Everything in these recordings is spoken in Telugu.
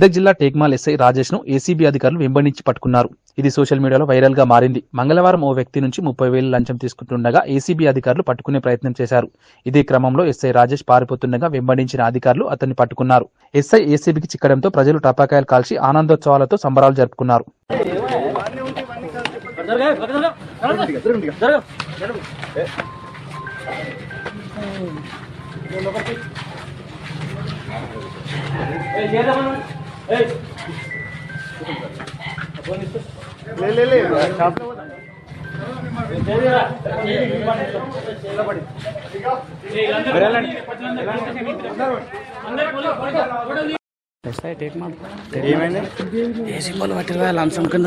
మెదక్ జిల్లా టేక్మాల్ ఎస్ఐ రాజేష్ను ఏసీబీ అధికారులు వెంబడించి పట్టుకున్నారు ఇది సోషల్ మీడియాలో వైరల్గా మారింది మంగళవారం ఓ వ్యక్తి నుంచి ముప్పై వేలు లంచం తీసుకుంటుండగా ఏసీబీ అధికారులు పట్టుకునే ప్రయత్నం చేశారు ఇదే క్రమంలో ఎస్ఐ రాజేష్ పారిపోతుండగా వెంబడించిన అధికారులు అతన్ని పట్టుకున్నారు ఎస్ఐ ఏసీబీకి చిక్కడంతో ప్రజలు టపాకాయలు కాల్చి ఆనందోత్సవాలతో సంబరాలు జరుపుకున్నారు ఏమైంది ఏ సింబల్ పట్టిరు లంచం కింద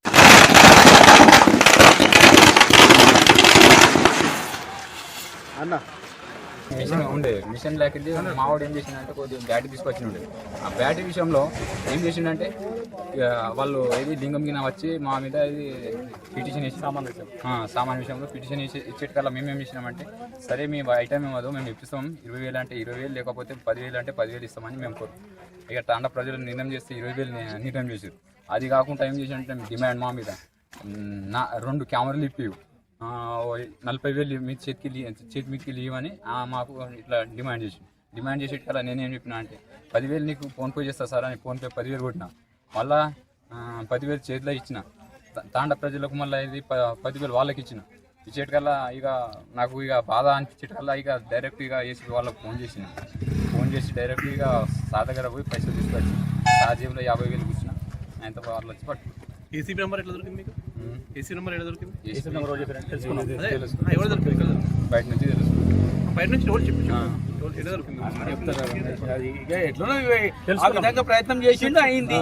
మిషన్ ఉండే మిషన్ లేకపోతే మావాడు ఏం చేసిండంటే కొద్దిగా బ్యాటరీ తీసుకొచ్చి ఉండే ఆ బ్యాటరీ విషయంలో ఏం చేసిండంటే ఇక వాళ్ళు ఏది లింగం గిన వచ్చి మా మీద ఇది పిటిషన్ వేసి సామాన్ సామాన్ విషయంలో పిటిషన్ వేసి ఇచ్చేటికల్లా మేము ఏం చేసినామంటే సరే మీ ఐటమ్ ఏమదో మేము ఇప్పిస్తాం. ఇరవై వేలు అంటే ఇరవై వేలు లేకపోతే పదివేలు అంటే పదివేలు ఇస్తామని మేము కోరు. ఇక తాండ ప్రజలు నిర్ణయం చేస్తే ఇరవై వేలు నిర్ణయం చేసారు అది కాకుండా ఏం చేసినట్టే డిమాండ్ మా మీద నా రెండు కెమెరాలు ఇప్పివు నలభై వేలు మీ చేతికి చేతి మీదకి లీవ్ అని మాకు ఇట్లా డిమాండ్ చేసి డిమాండ్ చేసేటి కల్లా నేనేం చెప్పినా అంటే పదివేలు నీకు ఫోన్పే చేస్తా సార్ అని ఫోన్పే పదివేలు కొట్టిన. మళ్ళా పదివేలు చేతిలో ఇచ్చిన. తాండ ప్రజలకు మళ్ళీ ఇది ప పదివేలు వాళ్ళకి ఇచ్చిన. ఇచ్చేటికల్లా ఇక నాకు ఇక బాధ అనిపించేటికల్లా ఇక డైరెక్ట్ ఇక ఏసీ వాళ్ళకి ఫోన్ చేసిన. ఫోన్ చేసి డైరెక్ట్ ఇక సార్ దగ్గర పోయి పైసలు తీసుకొచ్చి సార్ జేబులో యాభై వేలు కూర్చున్నా. ఆయనతో వాళ్ళు వచ్చి పట్టు ఏసీ నెంబర్ ఎట్లా దొరికింది మీకు? ఏసీ నెంబర్ ఎట్లా దొరికింది? ఏసీ నెంబర్ తెలుసుకున్నాం అదే ఆ, ఎవరు దొరికింది ఇక్కడ? బయట నుంచి బయట ఎవరు ఎట్లా ప్రయత్నం చేసిండు అయింది.